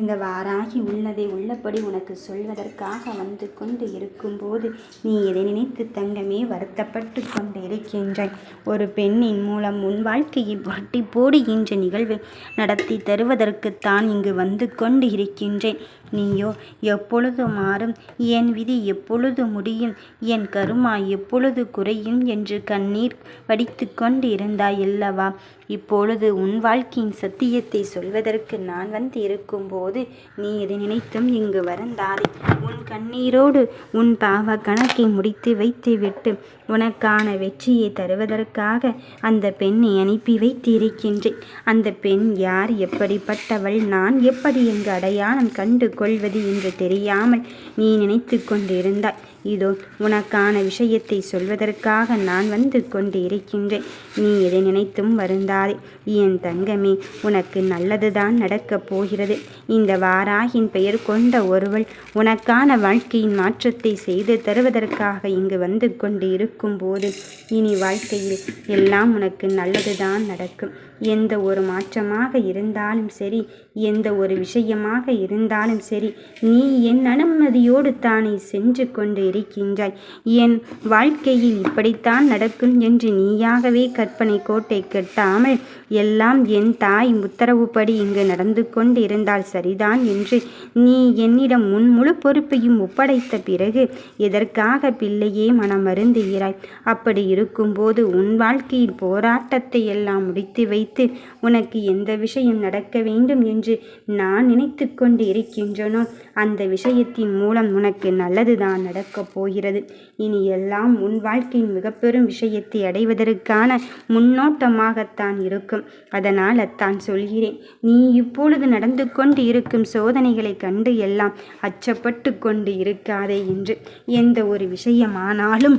இந்த வாராகி உள்ளதை உள்ளபடி உனக்கு சொல்வதற்காக வந்து கொண்டு இருக்கும்போது நீ எதை நினைத்து தங்கமே வருத்தப்பட்டு கொண்டு இருக்கின்றாய் ஒரு பெண்ணின் மூலம் உன் வாழ்க்கையை புரட்டி போடுகின்ற நிகழ்வு நடத்தி தருவதற்குத்தான் இங்கு வந்து கொண்டு இருக்கின்றேன். நீயோ எப்பொழுது மாறும்? என் விதி எப்பொழுது முடியும்? என் கருமா எப்பொழுது குறையும்? என்று கண்ணீர் வடித்து கொண்டு இருந்தாய் அல்லவா? இப்பொழுது உன் வாழ்க்கையின் சத்தியத்தை சொல்வதற்கு நான் வந்து இருக்கும்போது நீ எதை நினைத்தும் இங்கு வருந்தாதே. உன் கண்ணீரோடு உன் பாவ கணக்கை முடித்து வைத்துவிட்டு உனக்கான வெற்றியை தருவதற்காக அந்த பெண்ணை அனுப்பி வைத்திருக்கின்றேன். அந்த பெண் யார்? எப்படிப்பட்டவள்? நான் எப்படி எங்கு அடையாளம் கண்டு கொள்வது என்று தெரியாமல் நீ நினைத்து கொண்டிருந்தாய். இதோ உனக்கான விஷயத்தை சொல்வதற்காக நான் வந்து கொண்டு இருக்கின்றேன் நீ எதை நினைத்தும் வருந்தாதே. என் தங்கமே உனக்கு நல்லதுதான் நடக்கப் போகிறது. இந்த வாராகின் பெயர் கொண்ட ஒருவள் உனக்கான வாழ்க்கையின் மாற்றத்தை செய்து தருவதற்காக இங்கு வந்து கொண்டு இருக்கும்போது இனி வாழ்க்கையில் எல்லாம் உனக்கு நல்லதுதான் நடக்கும். எந்த ஒரு மாற்றமாக இருந்தாலும் சரி எந்த ஒரு விஷயமாக இருந்தாலும் சரி நீ என் அனுமதியோடு தானே சென்று கொண்டு இருக்கின்றாய். என் வாழ்க்கையில் இப்படித்தான் நடக்கும் என்று நீயாகவே கற்பனை கோட்டை கட்டாமல் எல்லாம் என் தாய் உத்தரவுப்படி இங்கு நடந்து கொண்டு இருந்தால் சரிதான் என்று நீ என்னிடம் முன் முழு பொறுப்பையும் ஒப்படைத்த பிறகு எதற்காக பிள்ளையே மனம் மருந்துகிறாய் அப்படி இருக்கும்போது உன் வாழ்க்கையில் போராட்டத்தை எல்லாம் முடித்து வை வைத்து உனக்கு எந்த விஷயம் நடக்க வேண்டும் என்று நான் நினைத்து கொண்டு இருக்கின்றனோ அந்த விஷயத்தின் மூலம் உனக்கு நல்லதுதான் நடக்கப் போகிறது. இனி எல்லாம் உன் வாழ்க்கையின் மிகப்பெரும் விஷயத்தை அடைவதற்கான முன்னோட்டமாகத்தான் இருக்கும். அதனால் அத்தான் சொல்கிறேன். நீ இப்பொழுது நடந்து கொண்டு இருக்கும் சோதனைகளை கண்டு எல்லாம் அச்சப்பட்டு கொண்டு இருக்காதே என்று. எந்த ஒரு விஷயமானாலும்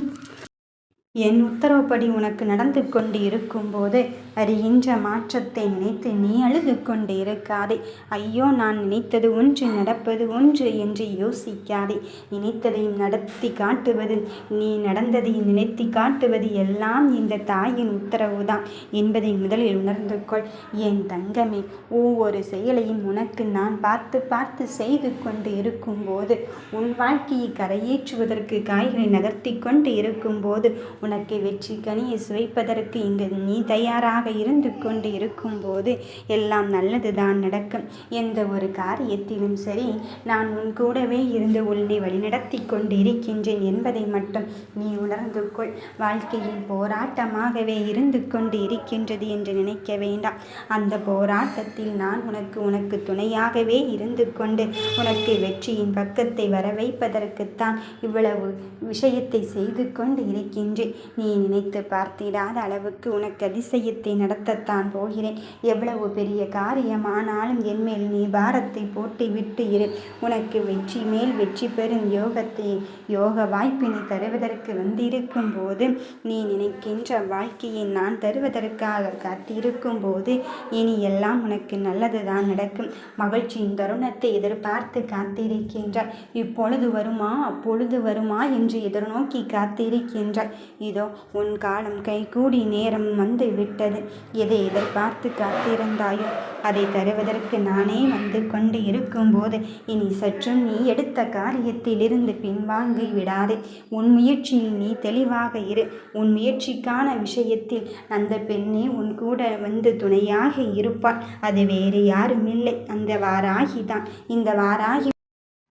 என் உத்தரவுப்படி உனக்கு நடந்து கொண்டு இருக்கும்போது அறிகின்ற மாற்றத்தை நினைத்து நீ அழுது கொண்டு இருக்காதே ஐயோ நான் நினைத்தது ஒன்று நடப்பது ஒன்று என்று யோசிக்காதே. நினைத்ததையும் நடத்தி காட்டுவது நீ நடந்ததையும் நினைத்து காட்டுவது எல்லாம் இந்த தாயின் உத்தரவுதான் என்பதை முதலில் உணர்ந்து கொள். என் தங்கமே ஒவ்வொரு செயலையும் உனக்கு நான் பார்த்து பார்த்து செய்து கொண்டு இருக்கும்போது உன் வாழ்க்கையை கரையேற்றுவதற்கு காய்களை நகர்த்தி கொண்டு இருக்கும்போது உனக்கு வெற்றி கனியை சுவைப்பதற்கு இங்கு நீ தயாராக இருந்து கொண்டு இருக்கும்போது எல்லாம் நல்லது தான் நடக்கும். எந்த ஒரு காரியத்திலும் சரி நான் உன் கூடவே இருந்து உன்னை வழிநடத்தி கொண்டு இருக்கின்றேன் என்பதை மட்டும் நீ உணர்ந்து கொள். வாழ்க்கையில் போராட்டமாகவே இருந்து கொண்டு இருக்கின்றது என்று நினைக்க வேண்டாம். அந்த போராட்டத்தில் நான் உனக்கு உனக்கு துணையாகவே இருந்து கொண்டு உனக்கு வெற்றியின் பக்கத்தை வர வைப்பதற்குத்தான் இவ்வளவு விஷயத்தை செய்து கொண்டு இருக்கின்றேன். நீ நினைத்து பார்த்திடாத அளவுக்கு உனக்கு அதிசயத்தை நடத்தத்தான் போகிறேன். எவ்வளவு பெரிய காரியமானாலும் என்மேல் நீ பாரத்தை போட்டு விட்டு இரு. உனக்கு வெற்றி மேல் வெற்றி பெறும் யோகத்தை யோக வாய்ப்பினை தருவதற்கு வந்திருக்கும் போது நீ நினைக்கின்ற வாழ்க்கையை நான் தருவதற்காக காத்திருக்கும் போது இனி எல்லாம் உனக்கு நல்லதுதான் நடக்கும். மகிழ்ச்சியின் தருணத்தை எதிர்பார்த்து காத்திருக்கின்றாய். இப்பொழுது வருமா அப்பொழுது வருமா என்று எதிர்நோக்கி காத்திருக்கின்றாய். இதோ உன் காலம் கைகூடி நேரம் வந்து விட்டது எதை எதிர்பார்த்து காத்திருந்தாயோ அதை தருவதற்கு நானே வந்து கொண்டு இருக்கும்போது இனி சற்றும் நீ எடுத்த காரியத்திலிருந்து பின்வாங்கி விடாதே. உன் முயற்சியில் நீ தெளிவாக இரு. உன் முயற்சிக்கான விஷயத்தில் அந்த பெண்ணே உன் கூட வந்து துணையாக இருப்பாள். அது வேறு யாரும் இல்லை அந்த வாராகி தான். இந்த வாராகி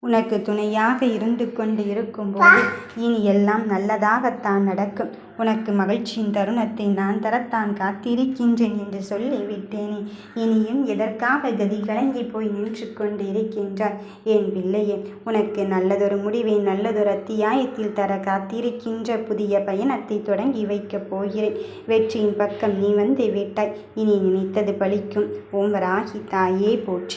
உனக்கு துணையாக இருந்து கொண்டு இருக்கும்போது இனி எல்லாம் நல்லதாகத்தான் நடக்கும். உனக்கு மகிழ்ச்சியின் தருணத்தை நான் தரத்தான் காத்திருக்கின்றேன் என்று சொல்லிவிட்டேனே. இனியும் எதற்காக கதி கலங்கி போய் நின்று கொண்டு இருக்கின்றாய்? என் பிள்ளையே உனக்கு நல்லதொரு முடிவை நல்லதொரு அத்தியாயத்தில் தர காத்திருக்கின்ற புதிய பயணத்தை தொடங்கி வைக்கப் போகிறேன். வெற்றியின் பக்கம் நீ வந்து விட்டாய். இனி நினைத்தது பலிக்கும். ஓம் ராகி தாயே போற்றி.